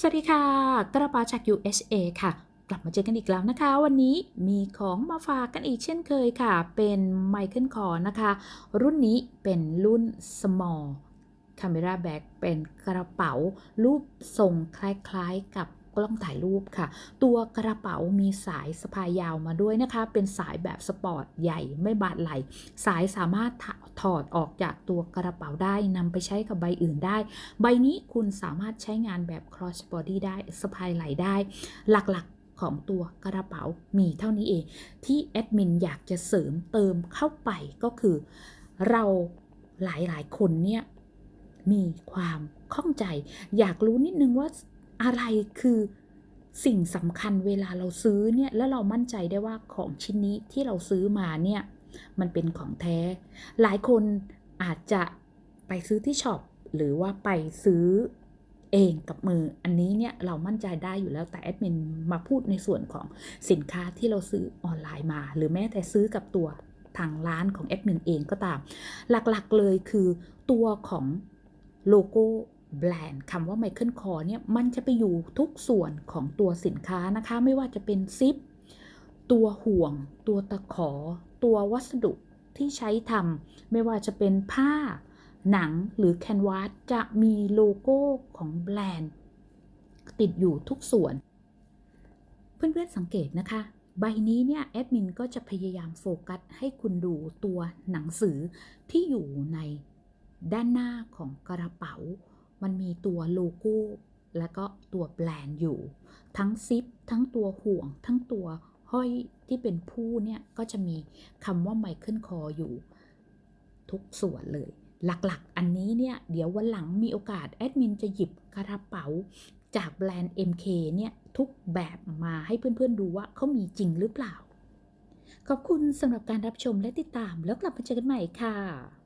สวัสดีค่ะ กระเป๋าจาก USA ค่ะ กลับมาเจอกันอีกแล้วนะคะ วันนี้มีของมาฝากกันอีกเช่นเคยค่ะ เป็นไมเคิลคอนะคะ รุ่นนี้เป็นรุ่น small camera bag เป็นกระเป๋ารูปทรงคล้ายๆกับกล้องถ่ายรูปค่ะ ตัวกระเป๋ามีสายสะพายยาวมาด้วยนะคะ เป็นสายแบบสปอร์ตใหญ่ไม่บาดไหล สายสามารถ อดออกจากตัวกระเป๋าได้นำไปใช้กับใบอื่นได้ ใบนี้คุณสามารถใช้งานแบบ cross body ได้สะพายไหลได้ หลักๆของตัวกระเป๋ามีเท่านี้เอง ที่แอดมินอยากจะเสริมเติมเข้าไปก็คือ เราหลายๆคนเนี่ยมีความข้องใจ อยากรู้นิดนึงว่าอะไรคือสิ่งสำคัญเวลาเราซื้อเนี่ยแล้วเรามั่นใจได้ว่าของชิ้นนี้ที่เราซื้อมาเนี่ย มันเป็นของแท้ หลายคนอาจจะไปซื้อที่ช็อปหรือว่าไปซื้อเองกับมืออันนี้เนี่ยเรามั่นใจได้อยู่แล้วแต่แอดมินมาพูดในส่วนของสินค้าที่เราซื้อออนไลน์มา หรือแม้แต่ซื้อกับตัวทางร้านของแอดมินเองก็ตาม หลักๆเลยคือตัวของโลโก้แบรนด์คำว่า Michael Kors เนี่ยมันจะไปอยู่ทุกส่วนของตัวสินค้านะคะ ไม่ว่าจะเป็นซิป ตัวห่วง ตัวตะขอ ตัววัสดุที่ใช้ทำไม่ว่าจะเป็นผ้า หนังหรือแคนวาสจะมีโลโก้ของแบรนด์ ติดอยู่ทุกส่วน เพื่อนๆสังเกตนะคะ ใบนี้เนี่ยแอดมินก็จะพยายามโฟกัสให้คุณดูตัวหนังสือที่อยู่ในด้านหน้าของกระเป๋า มันมีตัวโลโก้ และก็ตัวแบรนด์อยู่ ทั้งซิป ทั้งตัวห่วง ทั้งตัว ห้อยที่เป็นผู้เนี่ยก็จะมีคำว่าไมเคิลคออยู่ทุกส่วนเลย หลักๆ อันนี้เนี่ย เดี๋ยววันหลังมีโอกาสแอดมินจะหยิบกระเป๋าจากแบรนด์ MK เนี่ย ทุกแบบมาให้เพื่อนๆดูว่าเขามีจริงหรือเปล่า ขอบคุณสำหรับการรับชมและติดตามแล้วกลับมาเจอกันใหม่ค่ะ